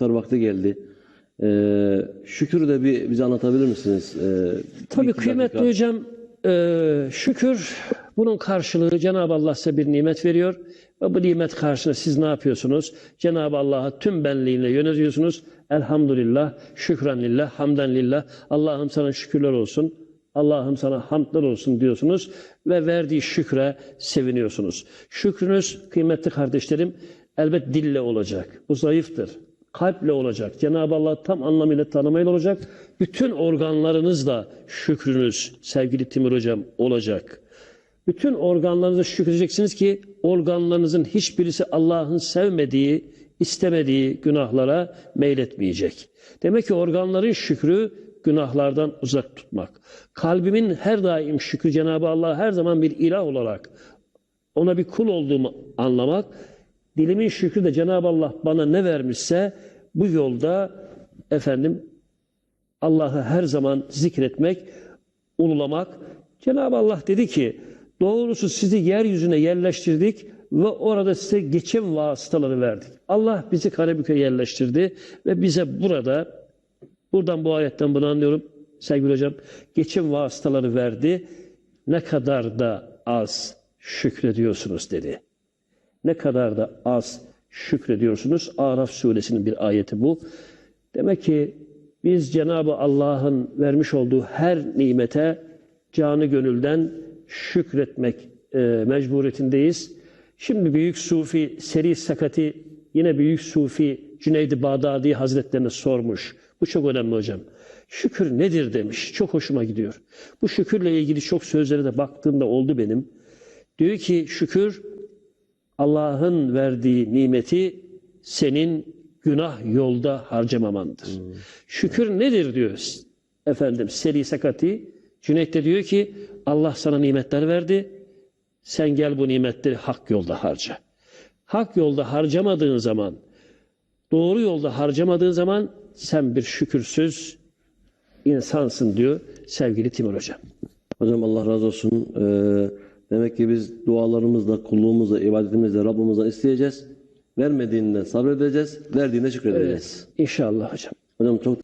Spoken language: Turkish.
iftar vakti geldi. Ee, şükür de bir bize anlatabilir misiniz? Ee, Tabii kıymetli dakika. hocam e, şükür bunun karşılığı Cenab-ı Allah size bir nimet veriyor ve bu nimet karşılığında siz ne yapıyorsunuz? Cenab-ı Allah'a tüm benliğinle yöneliyorsunuz. Elhamdülillah, şükran lillah, hamden lillah. Allah'ım sana şükürler olsun. Allah'ım sana hamdlar olsun diyorsunuz ve verdiği şükre seviniyorsunuz. Şükrünüz kıymetli kardeşlerim elbet dille olacak. Bu zayıftır. Kalple olacak. Cenab-ı Allah tam anlamıyla tanımayla olacak. Bütün organlarınızla şükrünüz sevgili Timur Hocam olacak. Bütün organlarınıza şükredeceksiniz ki organlarınızın hiçbirisi Allah'ın sevmediği, istemediği günahlara meyletmeyecek. Demek ki organların şükrü günahlardan uzak tutmak. Kalbimin her daim şükrü Cenab-ı Allah her zaman bir ilah olarak ona bir kul olduğumu anlamak. Dilimin şükrü de Cenab-ı Allah bana ne vermişse bu yolda efendim Allah'ı her zaman zikretmek, ululamak. Cenab-ı Allah dedi ki doğrusu sizi yeryüzüne yerleştirdik ve orada size geçim vasıtaları verdik. Allah bizi Karabük'e yerleştirdi ve bize burada buradan bu ayetten bunu anlıyorum sevgili hocam. Geçim vasıtaları verdi. Ne kadar da az şükrediyorsunuz dedi. Ne kadar da az şükrediyorsunuz. Araf suresinin bir ayeti bu. Demek ki biz Cenab-ı Allah'ın vermiş olduğu her nimete canı gönülden şükretmek e, mecburiyetindeyiz. Şimdi Büyük Sufi Seri Sakati yine Büyük Sufi Cüneyd-i Bağdadi Hazretlerine sormuş. Bu çok önemli hocam. Şükür nedir demiş. Çok hoşuma gidiyor. Bu şükürle ilgili çok sözlere de baktığımda oldu benim. Diyor ki şükür Allah'ın verdiği nimeti senin günah yolda harcamamandır. Şükür nedir diyor efendim Seri Sakati. Cüneyt de diyor ki Allah sana nimetler verdi. Sen gel bu nimetleri hak yolda harca. Hak yolda harcamadığın zaman, doğru yolda harcamadığın zaman sen bir şükürsüz insansın diyor sevgili Timur Hocam. Hocam Allah razı olsun. Ee, demek ki biz dualarımızla, kulluğumuzla, ibadetimizle Rabbimizden isteyeceğiz. Vermediğinden sabredeceğiz, verdiğinde şükredeceğiz. İnşallah hocam. Hocam çok